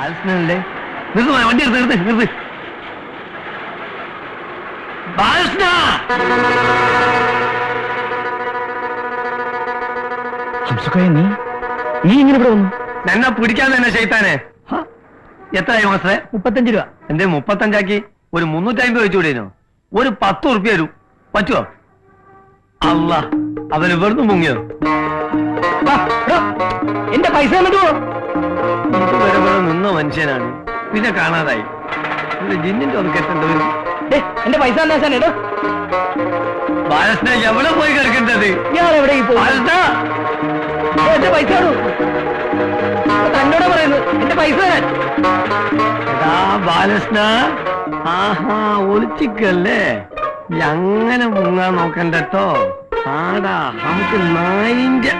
ബാലകൃഷ്ണനല്ലേ? നിർത്ത് വണ്ടി എടുത്ത് നിർത്ത് നിർത്ത്. ബാലകൃഷ്ണ! ഹംസക്കോയ നീ? നീ ഇങ്ങനെ ഇവിടെ വന്നു? എന്നെ പിടിക്കാൻ തന്നെ ചെയ്താനെ എത്രയായി മാസ്റ്ററെ? മുപ്പത്തഞ്ച് രൂപ. എന്തേ മുപ്പത്തഞ്ചാക്കി? ഒരു മുന്നൂറ്റി അമ്പത് വെച്ചുകൂടേനോ ഒരു പത്ത് ഉറുപ്പ്യ തരൂ പറ്റുമോ അല്ല അവന് വെറുതെ മുങ്ങിയോ? എന്റെ പൈസ എന്നിട്ടോ ഇവിടെ മനുഷ്യനാണ്. പിന്നെ കാണാതായി. ജിന്നിന്റെ ഒന്ന് കെട്ടേണ്ടത് എന്റെ പൈസ ബാലസ്ന എവിടെ പോയി കിടക്കേണ്ടത്? ഞാൻ എവിടെ എന്റെ പൈസ തന്നോട് പറയുന്നു എന്റെ പൈസ തരാൻ. ബാലസ്ന ആഹാ ഒളിച്ചിക്കല്ലേ? അങ്ങനെ മുങ്ങാൻ നോക്കണ്ടോ ആടാ നമുക്ക് നായിന്റെ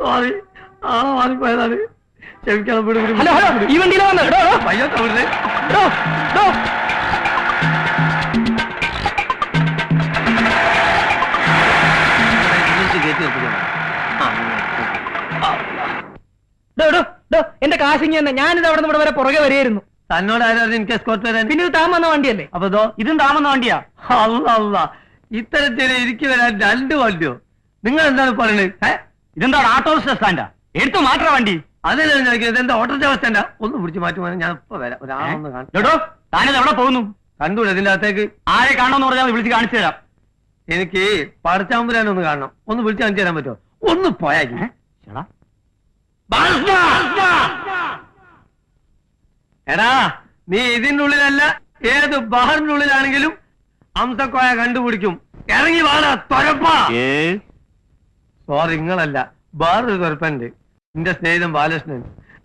സോറി ആ മാറിപ്പോയതാണ് ക്ഷമിക്കണം. ഹലോ ഹലോ ഈ വണ്ടിയിലാ വന്നത്. തമിഴ് എന്റെ കാശിങ്ങി തന്നെ. ഞാനിത് അവിടെ നിന്ന് വരെ പുറകെ വരെയായിരുന്നു തന്നോട് എനിക്ക് എസ്കോർട്ട് വരാൻ? പിന്നെ ഇത് താമന്ന വണ്ടിയല്ലേ? അപ്പൊ ഇതും താമന്ന വണ്ടിയാ? അല്ല അല്ല ഇത്തരത്തിൽ എനിക്ക് വരാൻ രണ്ട് വണ്ടിയോ നിങ്ങൾ എന്താണ് പറയുന്നത് ഇതെന്താണ് ഇതെന്താ ഓട്ടോ സ്റ്റാൻഡാ എടുത്തു മാറ്റാ വണ്ടി? അതല്ലേ ചോദിക്കുന്നത് ഇതെന്താ ഓട്ടോ സ്റ്റാൻഡാ ഒന്ന് പിടിച്ച് മാറ്റുവാൻ ഞാൻ ഇപ്പൊ വരാം. ഒരാളൊന്ന് കാണും താനിത് എവിടെ പോകുന്നു? കണ്ടൂടെ ഇതിന്റെ അകത്തേക്ക്? ആരെ കാണണമെന്ന് പറഞ്ഞാൽ വിളിച്ച് കാണിച്ചു തരാം. എനിക്ക് പടച്ചാമ്പുരാനൊന്ന് കാണണം. ഒന്ന് വിളിച്ച് കാണിച്ചു തരാൻ പറ്റുമോ? ഒന്ന് പോയാ എടാ. നീ ഇതിന്റെ ഉള്ളിലല്ല ഏത് ബഹറിന്റെ ഉള്ളിലാണെങ്കിലും അംസക്കോയ കണ്ടുപിടിക്കും. ഇറങ്ങി വാടാ തൊരപ്പാ. സോറി നിങ്ങളല്ല. വേറൊരു തുരപ്പുണ്ട് എന്റെ സ്നേഹിതൻ ബാലകൃഷ്ണൻ.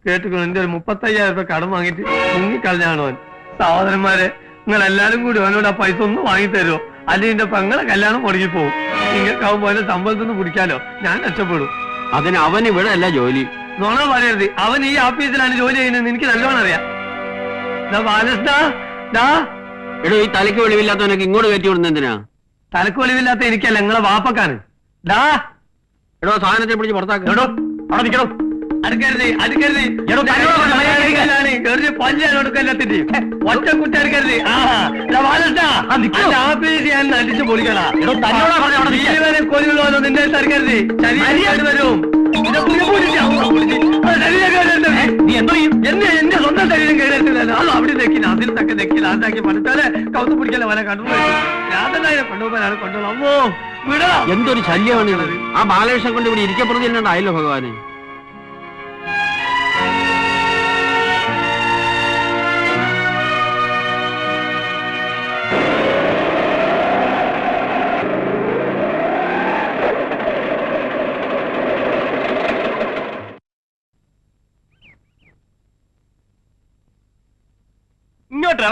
കേട്ടുകൊണ്ട് എന്റെ ഒരു മുപ്പത്തയ്യായിരം രൂപ കടം വാങ്ങിയിട്ട് മുങ്ങിക്കളഞ്ഞാണ് അവൻ. സഹോദരന്മാരെ നിങ്ങൾ എല്ലാരും കൂടി അവനോട് ആ പൈസ ഒന്നും വാങ്ങി തരുമോ അല്ലെങ്കിൽ എന്റെ പെങ്ങളെ കല്യാണം മുടങ്ങി പോകും നിങ്ങൾക്കാവുമ്പോ അവന്റെ സമ്പത്തൊന്ന് നിന്ന് പിടിക്കാലോ? ഞാൻ രക്ഷപ്പെടും. അതിന് അവൻ ഇവിടെ അല്ല ജോലി. നോണ പറയരുത്. അവൻ ഈ ഓഫീസിലാണ് ജോലി ചെയ്യുന്നത് എനിക്ക് നല്ലോണം അറിയാം. ബാലകൃഷ്ണ എടോ ഈ തലയ്ക്ക് വെളിവില്ലാത്തവനൊക്കെ ഇങ്ങോട്ട് കയറ്റി വിടുന്ന എന്തിനാ? തലക്ക് വെളിവില്ലാത്ത എനിക്കല്ല നിങ്ങളെ വാപ്പക്കാണ്. എടോ സാധനത്തെ പിടിച്ച് പുറത്താക്ക. എടോ, അവിടെ നിൽക്കണോ. അടുക്കരുത് അടുക്കരുത്. എടോ, പല്ലാണ് ഒറ്റ കുട്ടി അടുക്കരുത് ഞാൻ അടിച്ചു പൊളിക്കണ അടുത്ത് അടുക്കരുത് ശരീരം വരും എന്റെ സ്വന്തം ശരീരം കേടരുത്തില്ലല്ലോ അത് അവിടെ നെക്കി അതിൽ തക്കെ നെക്കി ലാസാക്കി പഠിച്ചാലേ കൗത്ത് പിടിക്കല വല കണ്ടു ഞാൻ തന്നെ അതിനെ കൊണ്ടുപോകാനാണ് കൊണ്ടുപോകും അമ്മോ വിടാ എന്തൊരു ശല്യമാണ് ആ ബാലകൃഷ്ണൻ കൊണ്ട് ഇവിടെ ഇരിക്കപ്പെടുത്തി അല്ലാണ്ടായല്ലോ ഭഗവാന്.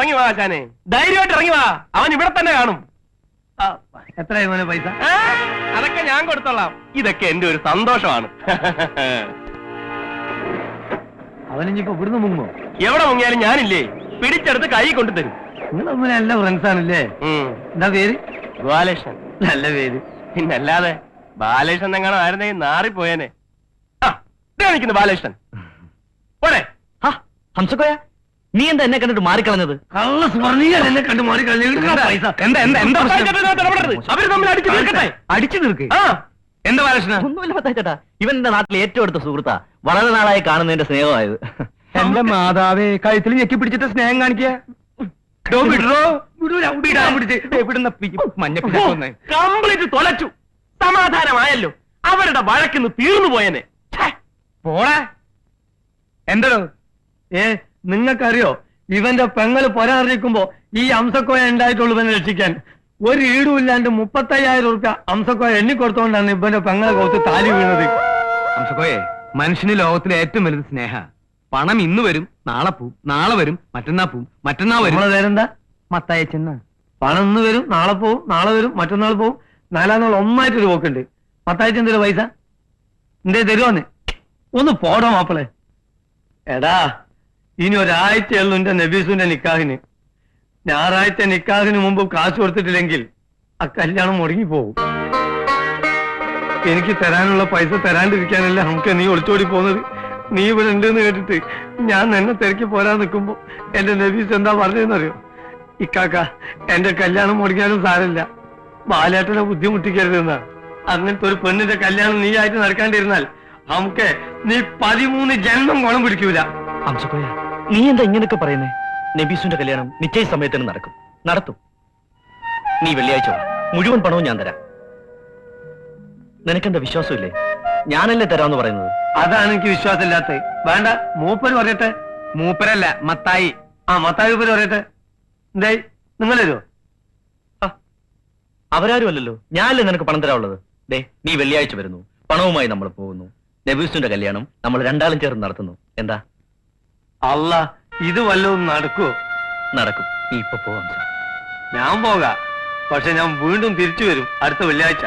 ഇറങ്ങി വാ ആശാനെ ധൈര്യമായിട്ട് ഇറങ്ങി വാ. അവൻ ഇവിടെ തന്നെ കാണും. എത്രയായിരുന്നു എത്രയായി മോനെ പൈസ? ആ, അതൊക്കെ ഞാൻ കൊടുത്തോളാം. ഇതൊക്കെ എന്റെ ഒരു സന്തോഷമാണ്. അവനിപ്പോ ഇവിടുന്ന് മുങ്ങോ എവിടെ മുങ്ങിയാലും ഞാനില്ലേ? പിടിച്ചെടുത്ത് കൈ കൊണ്ടു തരും. നല്ല ഫ്രണ്ട്സ് ആണല്ലേ? എന്താ പേര്? ബാലകൃഷ്ണൻ നല്ല പേര്. പിന്നല്ലാതെ ബാലകൃഷ്ണൻ എങ്ങാനും ആയിരുന്നെങ്കിൽ നാറിപ്പോയേനെ. ആ ദേ നിൽക്കുന്നു ബാലകൃഷ്ണൻ. പോടെ ഹംസക്കോയ? നീ എന്താ എന്നെ കണ്ടിട്ട് മാറിക്കളഞ്ഞത്? കള്ള സ്വർണീയൻ എന്നെ കണ്ടു അടിച്ചു തീർക്ക്? എന്താ ബാലകൃഷ്ണ? ഒന്നുമില്ല പത്താച്ചേട്ടാ ഇവൻ എന്റെ നാട്ടിലെ ഏറ്റവും അടുത്ത സുഹൃത്താ. വളരെ നാളായി കാണുന്നതിന്റെ സ്നേഹമായത്. എന്റെ മാതാവേ കഴുത്തിൽ ഞെക്കി പിടിച്ചിട്ട് സ്നേഹം കാണിക്കുക കംപ്ലീറ്റ് തൊലച്ചു. സമാധാനമായല്ലോ. അവരുടെ വഴക്കിന്ന് തീർന്നു പോയനെ. പോളെ എന്തോ? ഏ നിങ്ങൾക്കറിയോ ഇവന്റെ പെങ്ങൾ പൊരാറിയിക്കുമ്പോ ഈ അംസക്കോയ ഉണ്ടായിട്ടുള്ളൂ ഇവനെ രക്ഷിക്കാൻ. ഒരു ഈടും ഇല്ലാണ്ട് മുപ്പത്തയ്യായിരം റുപ്യ അംസക്കോയ എണ്ണിക്കൊടുത്തോണ്ടാണ് ഇവന്റെ പെങ്ങളെ കോത്ത് താലി വീണത്. അംസക്കോയെ മനുഷ്യന് ലോകത്തിലെ ഏറ്റവും വലുത് സ്നേഹ. പണം ഇന്ന് വരും നാളെ പോവും നാളെ വരും മറ്റന്നാ പോവും മറ്റന്നാ വരും. നമ്മളെ പേരെന്താ? മത്തായ ചെന്ന പണം ഇന്ന് വരും നാളെ പോവും നാളെ വരും മറ്റന്നാൾ പോവും. നാലാം നാൾ ഒന്നായിട്ടൊരു പോക്കുണ്ട്. പത്താഴ്ച എന്തൊരു പൈസ? എന്തേ തരുവാന്ന് ഒന്ന് പോടോ മാപ്പിളെ. എടാ ഇനി ഒരാഴ്ചയുള്ളൂ എന്റെ നബീസുന്റെ നിക്കാഹിന്. ഞായറാഴ്ച നിക്കാഹിന് മുമ്പ് കാശ് കൊടുത്തിട്ടില്ലെങ്കിൽ ആ കല്യാണം മുടങ്ങി പോകും എനിക്ക് തരാനുള്ള പൈസ തരാണ്ടിരിക്കാനല്ല നമുക്ക് നീ ഒളിച്ചോടി പോകുന്നത്. നീ ഇവിടെ ഉണ്ടെന്ന് കേട്ടിട്ട് ഞാൻ എന്നെ തിരക്കി പോരാൻ നിൽക്കുമ്പോ എന്റെ നബീസ് എന്താ പറഞ്ഞതെന്നറിയോ? ഇക്കാക്ക എന്റെ കല്യാണം മുടങ്ങിയാലും സാരമില്ല. ബാലേട്ടനെ ബുദ്ധിമുട്ടിക്കരുതെന്നാ. അങ്ങനത്തെ ഒരു പെണ്ണിന്റെ കല്യാണം നീ ആയിട്ട് നടക്കാണ്ടിരുന്നാൽ നമുക്ക് നീ പതിമൂന്ന് ജന്മം കുളം പിടിക്കൂല. അംശക്കോയ നീ എന്താ ഇങ്ങനെയൊക്കെ പറയുന്നേ? നബീസുന്റെ കല്യാണം നിശ്ചയ സമയത്തിന് നടക്കും. നടത്തും. നീ വെള്ളിയാഴ്ച മുഴുവൻ പണവും ഞാൻ തരാം. നിനക്കെന്താ വിശ്വാസമില്ലേ? ഞാനല്ലേ തരാന്ന് പറയുന്നത്? അതാണ് എനിക്ക് വിശ്വാസമില്ലാത്തത്. വേണ്ട മൂപ്പര് പറയട്ടെ. മൂപ്പരല്ല മത്തായി. ആ മത്തായി ഉപര് പറയട്ടെ. എന്തായി നിങ്ങൾ അവരാരും അല്ലല്ലോ. ഞാനല്ലേ നിനക്ക് പണം തരാനുള്ളത്? ദേ നീ വെള്ളിയാഴ്ച വരുന്നു. പണവുമായി നമ്മൾ പോകുന്നു. നബീസിന്റെ കല്യാണം നമ്മൾ രണ്ടാളും ചേർന്ന് നടത്തുന്നു. എന്താ? അല്ല ഇത് വല്ലതും നടക്കുവോ? നടക്കും. നീ ഇപ്പൊ പോവാം സാർ ഞാൻ പോകാം. പക്ഷെ ഞാൻ വീണ്ടും തിരിച്ചു വരും. അടുത്ത വെള്ളിയാഴ്ച.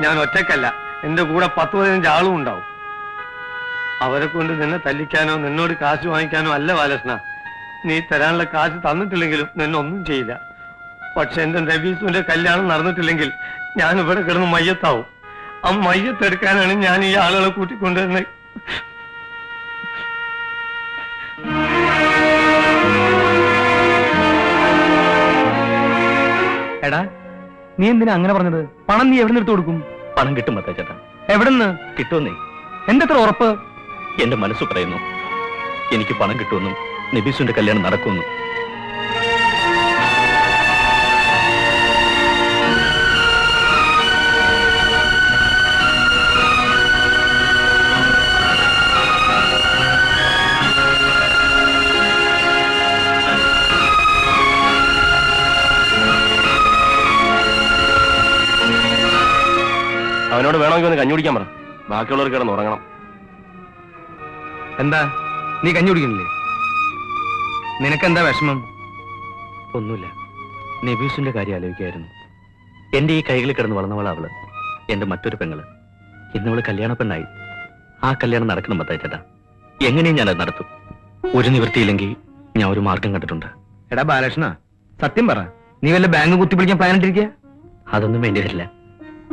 ഞാൻ ഒറ്റക്കല്ല എന്റെ കൂടെ പത്ത് പതിനഞ്ച് ആളും ഉണ്ടാവും. അവരെ കൊണ്ട് നിന്നെ തല്ലിക്കാനോ നിന്നോട് കാശ് വാങ്ങിക്കാനോ അല്ല ബാലകൃഷ്ണ. നീ തരാനുള്ള കാശ് തന്നിട്ടില്ലെങ്കിലും നിന്നെ ഒന്നും ചെയ്യില്ല. പക്ഷെ എന്റെ രവീസുവിന്റെ കല്യാണം നടന്നിട്ടില്ലെങ്കിൽ ഞാൻ ഇവിടെ കിടന്ന് മയ്യത്താവും. ആ മയ്യത്തെടുക്കാനാണ് ഞാൻ ഈ ആളുകളെ കൂട്ടിക്കൊണ്ടുവരുന്നത്. എടാ നീ എന്തിനാ അങ്ങനെ പറഞ്ഞത്? പണം നീ എവിടെ നിന്ന് എടുത്തു കൊടുക്കും? പണം കിട്ടും മത്തേച്ചേട്ടാ എവിടെന്ന്? കിട്ടുമെന്നേ. എന്തെത്ര ഉറപ്പ്? എന്റെ മനസ്സ് പറയുന്നു. എനിക്ക് പണം കിട്ടുമെന്നും നബീസുന്റെ കല്യാണം നടക്കുമെന്നും. അവനോട് വേണമെങ്കിൽ ഒന്ന് കഞ്ഞി കുടിക്കാൻ പറ. ബാക്കിയുള്ളവർ കിടന്ന് ഉറങ്ങണം. എന്താ? നീ കഞ്ഞി കുടിക്കണില്ലേ നിനക്കെന്താ വിഷമം? ഒന്നുമില്ല. നബീസിന്റെ കാര്യം ആലോചിക്കായിരുന്നു. എന്റെ ഈ കൈകളിൽ കിടന്ന് വളർന്നവളാ അവൾ എന്റെ മറ്റൊരു പെങ്ങൾ. ഇന്നവൾ കല്യാണ പെണ്ണായി. ആ കല്യാണം നടക്കണം മത്തായിച്ചേട്ടാ എങ്ങനെയും ഞാനത് നടത്തും. ഒരു നിവൃത്തിയില്ലെങ്കിൽ ഞാൻ ഒരു മാർഗം കണ്ടിട്ടുണ്ട്. എടാ ബാലകൃഷ്ണ സത്യം പറ. നീ വല്ല ബാങ്ക് കുത്തിപ്പിടിക്കാൻ പ്ലാൻ ഇട്ടിരിക്കുക അതൊന്നും വേണ്ടി വരില്ല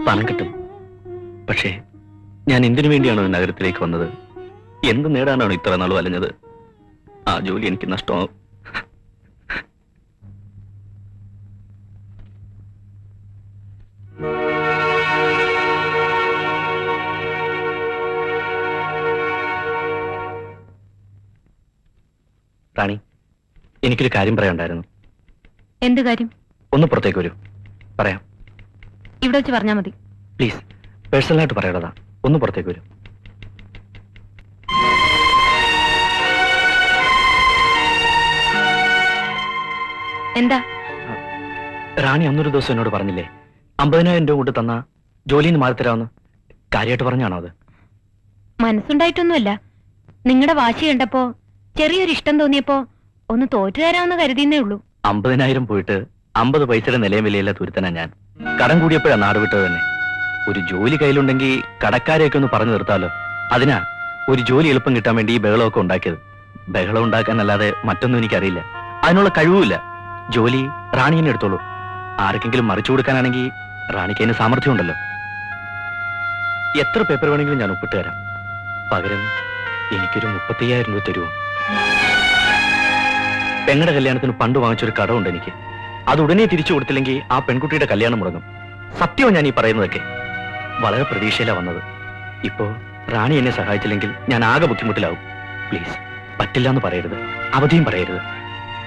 പണം കിട്ടും. പക്ഷേ ഞാൻ എന്തിനു വേണ്ടിയാണോ നഗരത്തിലേക്ക് വന്നത്? എന്ത് നേടാനാണ് ഇത്ര നാൾ വലഞ്ഞത് ആ ജോലി എനിക്ക് നഷ്ടമാവും. റാണി എനിക്കൊരു കാര്യം പറയാനുണ്ടായിരുന്നു. എന്ത് കാര്യം? ഒന്ന് പുറത്തേക്ക് വരൂ. പറയാം. ഇവിടെ വെച്ച് പറഞ്ഞാൽ മതി. പ്ലീസ്. പേഴ്സണലായിട്ട് പറയണതാ. ഒന്ന് പുറത്തേക്ക് വരും. എന്താ? റാണി അന്നൊരു ദിവസം എന്നോട് പറഞ്ഞില്ലേ അമ്പതിനായിരം രൂപ കൊണ്ട് തന്ന ജോലിയിൽ നിന്ന് മാറി തരാമെന്ന് കാര്യമായിട്ട് പറഞ്ഞാണോ അത്? മനസ്സുണ്ടായിട്ടൊന്നുമല്ല. നിങ്ങളുടെ വാശി കണ്ടപ്പോ ചെറിയൊരു ഇഷ്ടം തോന്നിയപ്പോ ഒന്ന് തോറ്റുതരാമെന്ന് കരുതിയെന്നേ ഉള്ളൂ. അമ്പതിനായിരം പോയിട്ട് അമ്പത് പൈസയുടെ നിലയും വിലയില്ല തുരുത്തനാ ഞാൻ. കടം കൂടിയപ്പോഴാണ് നാട് വിട്ടത് തന്നെ ഒരു ജോലി കയ്യിലുണ്ടെങ്കിൽ കടക്കാരെയൊക്കെ ഒന്ന് പറഞ്ഞു നിർത്താലോ? അതിനാ ഒരു ജോലി എളുപ്പം കിട്ടാൻ വേണ്ടി ഈ ബഹളമൊക്കെ ഉണ്ടാക്കിയത്. ബഹളം ഉണ്ടാക്കാനല്ലാതെ മറ്റൊന്നും എനിക്കറിയില്ല. അതിനുള്ള കഴിവുമില്ല. ജോലി റാണി തന്നെ എടുത്തോളൂ. ആർക്കെങ്കിലും മറിച്ചു കൊടുക്കാനാണെങ്കിൽ റാണിക്ക് അതിന് സാമർഥ്യം ഉണ്ടല്ലോ എത്ര പേപ്പർ വേണമെങ്കിലും ഞാൻ ഒപ്പിട്ട് തരാം. പകരം എനിക്കൊരു മുപ്പത്തയ്യായിരം രൂപ തരുമോ പെങ്ങളുടെ കല്യാണത്തിന് പണ്ട് വാങ്ങിച്ചൊരു കടമുണ്ട് എനിക്ക്. അത് ഉടനെ തിരിച്ചു കൊടുത്തില്ലെങ്കിൽ ആ പെൺകുട്ടിയുടെ കല്യാണം മുടങ്ങും. സത്യവും ഞാൻ ഈ പറയുന്നതൊക്കെ. വളരെ പ്രതീക്ഷയിലാണ് വന്നത്. ഇപ്പോ റാണി എന്നെ സഹായിച്ചില്ലെങ്കിൽ ഞാൻ ആകെ ബുദ്ധിമുട്ടിലാവും. പ്ലീസ് പറ്റില്ല എന്ന് പറയരുത്. അവധിയും പറയരുത്.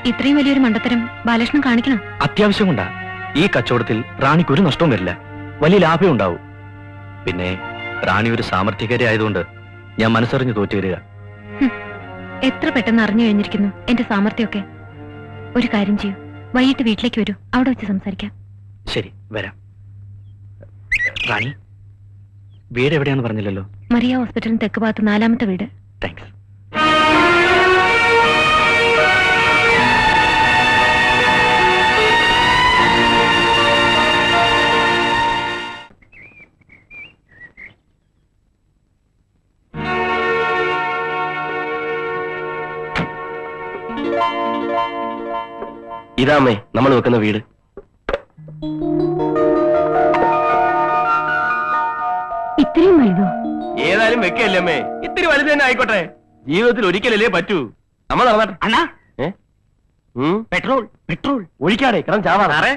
ഇത്രയും വലിയൊരു മണ്ടത്തരം ബാലകൃഷ്ണൻ കാണിക്കണം? അത്യാവശ്യം കൊണ്ടാ. ഈ കച്ചവടത്തിൽ റാണിക്ക് ഒരു നഷ്ടവും വരില്ല. വലിയ ലാഭം ഉണ്ടാവും. പിന്നെ റാണി ഒരു സാമർത്ഥ്യകാരി ആയതുകൊണ്ട് ഞാൻ മനസ്സറിഞ്ഞ് തോറ്റു വരിക. എത്ര പെട്ടെന്ന് അറിഞ്ഞു കഴിഞ്ഞിരിക്കുന്നു എന്റെ സാമർഥ്യമൊക്കെ ഒരു കാര്യം ചെയ്യൂ. വൈകിട്ട് വീട്ടിലേക്ക് വരൂ. അവിടെ വെച്ച് സംസാരിക്കാം. ശരി വരാം. റാണി വീട് എവിടെയാന്ന് പറഞ്ഞില്ലല്ലോ. മറിയ ഹോസ്പിറ്റലിന് തെക്ക് ഭാഗത്ത് നാലാമത്തെ വീട്. താങ്ക്സ് ഇതാമേ നമ്മൾ വെക്കുന്ന വീട്. ഇത്രയും വലുതോ? ഏതായാലും വെക്കല്ലേ അമ്മേ. ഇത്തിരി വലുത് തന്നെ ആയിക്കോട്ടെ. ജീവിതത്തിൽ ഒരിക്കലല്ലേ പറ്റൂ. നമ്മൾ നടന്നാട്ടെ. അണ്ണാ? Petrol petrol. ഒഴിക്കാടെ കിടന്ന് ചാവാ സാറേ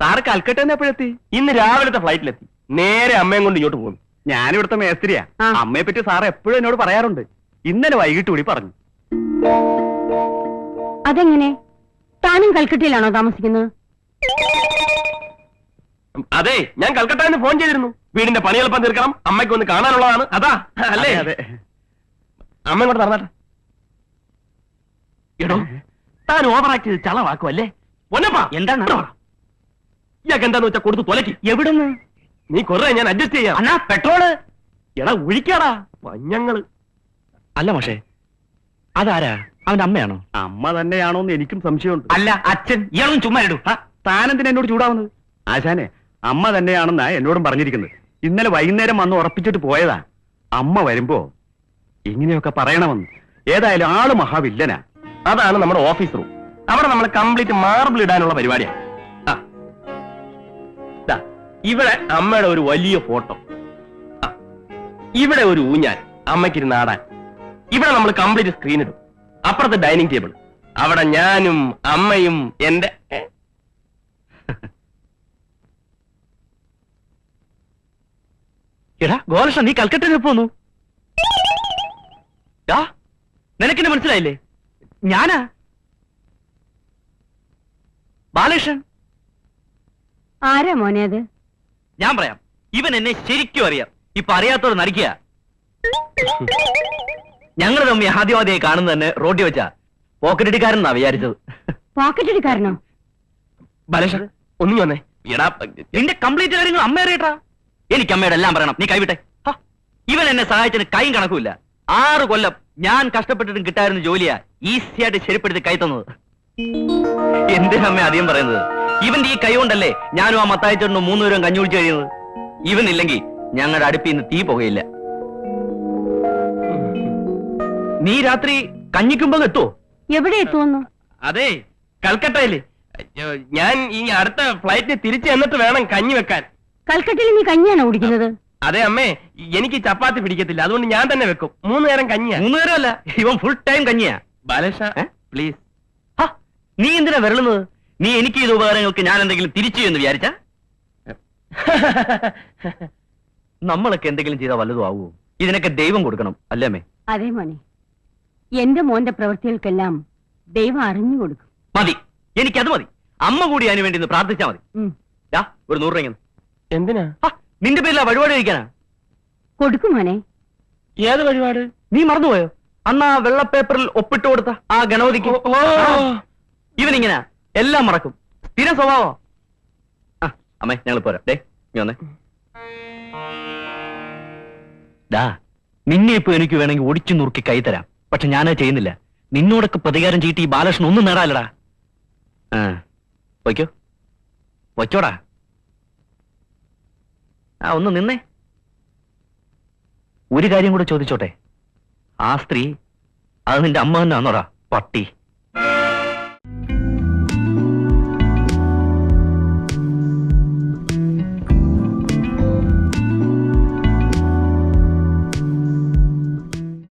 സാറ് കൽക്കട്ട എപ്പോഴെത്തി? ഇന്ന് രാവിലത്തെ ഫ്ലൈറ്റിലെത്തി. നേരെ അമ്മയും കൊണ്ട് ഇങ്ങോട്ട് പോകുന്നു. ഞാനിവിടുത്തെ മേസ്ത്രിയാ. അമ്മയെ പറ്റി സാർ എപ്പോഴും എന്നോട് പറയാറുണ്ട്. ഇന്നലെ വൈകിട്ട് കൂടി പറഞ്ഞു. അതെങ്ങനെ? താനും കൽക്കട്ടയിലാണോ താമസിക്കുന്നത്? അതെ ഞാൻ കൽക്കട്ടയിൽ നിന്ന് ഫോൺ ചെയ്തിരുന്നു. വീടിന്റെ പണി എളുപ്പം തീർക്കണം. അമ്മയ്ക്ക് ഒന്ന് കാണാനുള്ളതാണ്. അതാ അല്ലേ? അതെ അമ്മ ഇങ്ങോട്ട് നടന്നാട്ടെ. എടോ താൻ ഓവർ ആക്ട് ചെയ്ത് എന്താണ്? ഇയാൾക്ക് എന്താന്ന് വെച്ചാ കൊടുത്ത് തൊലക്കി എവിടുന്ന്? നീ കൊറേ ഞാൻ അഡ്ജസ്റ്റ് ചെയ്യാം. അണ്ണാ പെട്രോൾ. എടാ ഒഴിക്കാടാ വഞ്ഞങ്ങൾ അല്ല പക്ഷേ അതാരാ? അവന്റെ അമ്മയാണോ? അമ്മ തന്നെയാണോന്ന് എനിക്കും സംശയമുണ്ട്. അല്ല അച്ഛൻ. ഇയാളും ചുമ്മാ ഇടൂ താനെന്തിനാ എന്നോട് ചൂടാവുന്നത്? ആശാനെ അമ്മ തന്നെയാണെന്നാ എന്നോടും പറഞ്ഞിരിക്കുന്നത്. ഇന്നലെ വൈകുന്നേരം വന്ന് ഉറപ്പിച്ചിട്ട് പോയതാ. അമ്മ വരുമ്പോ ഇങ്ങനെയൊക്കെ പറയണമെന്ന്. ഏതായാലും ആൾ മഹാവില്ലനാ. അതാണ് നമ്മുടെ ഓഫീസ് റൂം. അവിടെ നമ്മൾ കംപ്ലീറ്റ് മാർബിൾ ഇടാനുള്ള പരിപാടിയാണ് ഇവിടെ അമ്മയുടെ ഒരു വലിയ ഫോട്ടോ. ഇവിടെ ഒരു ഊഞ്ഞാൽ അമ്മയ്ക്കിരുന്ന് ആടാൻ. ഇവിടെ നമ്മൾ കംപ്ലീറ്റ് സ്ക്രീൻ ഇടും. അപ്പുറത്ത് ഡൈനിങ് ടേബിൾ. അവിടെ ഞാനും അമ്മയും എന്റെ എടാ ഗോലക്ഷ നീ കൽക്കട്ടയിൽ പോന്നു നിനക്കെന്നെ മനസ്സിലായില്ലേ? ഞാനാ? ബാലകൃഷ്ണൻ? ആരാ മോനെ അത്? ഞാൻ പറയാം. ഇവൻ എന്നെ ശരിക്കും അറിയാം. ഇപ്പൊ അറിയാത്തവർ നടിക്കുക. ഞങ്ങൾ തമ്മി ആദ്യവാദിയെ കാണുന്നത് തന്നെ റോഡിൽ വെച്ചാ. പോക്കറ്റടിക്കാരൻ എന്നാ വിചാരിച്ചത്. പോക്കറ്റ് ബാലകൃഷ്ണൻ ഒന്നും വന്നേ. എടാ നിന്റെ കംപ്ലീറ്റ് കാര്യങ്ങൾ അമ്മ അറിയട്ടാ. എനിക്ക് അമ്മയുടെ എല്ലാം പറയണം. നീ കൈവിട്ടെ. ഇവൻ എന്നെ സഹായിച്ചതിന് കൈയും കണക്കുമില്ല. ആറ് കൊല്ലം ഞാൻ കഷ്ടപ്പെട്ടിട്ടും കിട്ടായിരുന്ന ജോലിയാ ഈസി ആയിട്ട് ശരിപ്പെടുത്തി കൈ തന്നത്. എന്തിനമ്മ അധികം പറയുന്നത്? ഇവന്റെ ഈ കൈ കൊണ്ടല്ലേ ഞാനും ആ മത്തായിച്ചോണ്ടും മൂന്നുപേരും കഞ്ഞി കുടിച്ചു കഴിയുന്നത്? ഇവനില്ലെങ്കിൽ ഞങ്ങളുടെ അടുപ്പിൽ നിന്ന് തീ പുകയില്ല. നീ രാത്രി കഞ്ഞിക്കുമ്പോ എത്തുവോ എവിടെ എത്തുമെന്നു? അതെ കൽക്കട്ടയിൽ. ഞാൻ ഈ അടുത്ത ഫ്ലൈറ്റ് തിരിച്ചു എന്നിട്ട് വേണം കഞ്ഞി വെക്കാൻ. കൽക്കട്ടയിൽ നീ കഞ്ഞിയാണോ കുടിക്കുന്നത്? അതെ അമ്മേ. എനിക്ക് ചപ്പാത്തി പിടിക്കത്തില്ല. അതുകൊണ്ട് ഞാൻ തന്നെ വെക്കും. മൂന്ന് നേരം കഞ്ഞിയാ. മൂന്നുപേരും അല്ല. ഇവൻ ഫുൾ ടൈം കഞ്ഞിയാ. ബാലേഷ പ്ലീസ് ഹ, നീ എന്തിനാ വരളുന്നത്? നീ എനിക്ക് ചെയ്ത ഉപകാരങ്ങൾക്ക് ഞാൻ എന്തെങ്കിലും തിരിച്ചു എന്ന് വിചാരിച്ച? നമ്മളൊക്കെ എന്തെങ്കിലും ചെയ്താൽ വല്ലതും ആവുമോ ഇതിനൊക്കെ ദൈവം കൊടുക്കണം അല്ലേ അമ്മേ? അതെ മണി. എന്റെ മോന്റെ പ്രവൃത്തികൾക്കെല്ലാം ദൈവം അറിഞ്ഞു കൊടുക്കും. മതി. എനിക്കത് മതി. അമ്മ കൂടി അതിനു വേണ്ടി ഒന്ന് പ്രാർത്ഥിച്ചാ മതി. ദാ, ഒരു നൂറ് രൂപ. എന്തിനാ? നിന്റെ പേരിലാ വഴിപാട് കഴിക്കാനാ? കൊടുക്കും മോനെ. ഏത് വഴിപാട്? നീ മറന്നുപോയോ? അന്ന് ആ വെള്ള പേപ്പറിൽ ഒപ്പിട്ട് കൊടുത്ത ആ ഗണപതിക്ക്. ഇവനിങ്ങനെ. എല്ലാം മറക്കും. സ്ഥിരം സ്വഭാവം. ആ അമ്മേ ഞങ്ങൾ പോരാ. ഡേ നീ വന്നേ. ഡാ നിന്നെ ഇപ്പൊ എനിക്ക് വേണമെങ്കിൽ ഒടിച്ചു നുറുക്കി കൈ തരാം. പക്ഷെ ഞാനത് ചെയ്യുന്നില്ല. നിന്നോടൊക്കെ പ്രതികാരം ചീട്ടി ഈ ബാലകൃഷ്ണൻ ഒന്നും നേടാലടാ ആ വയ്ക്കോ വയ്ക്കോടാ ആ ഒന്ന് നിന്നേ. ഒരു കാര്യം കൂടെ ചോദിച്ചോട്ടെ? ആ സ്ത്രീ അത് നിന്റെ അമ്മ തന്നെ ആന്നോടാ പട്ടി.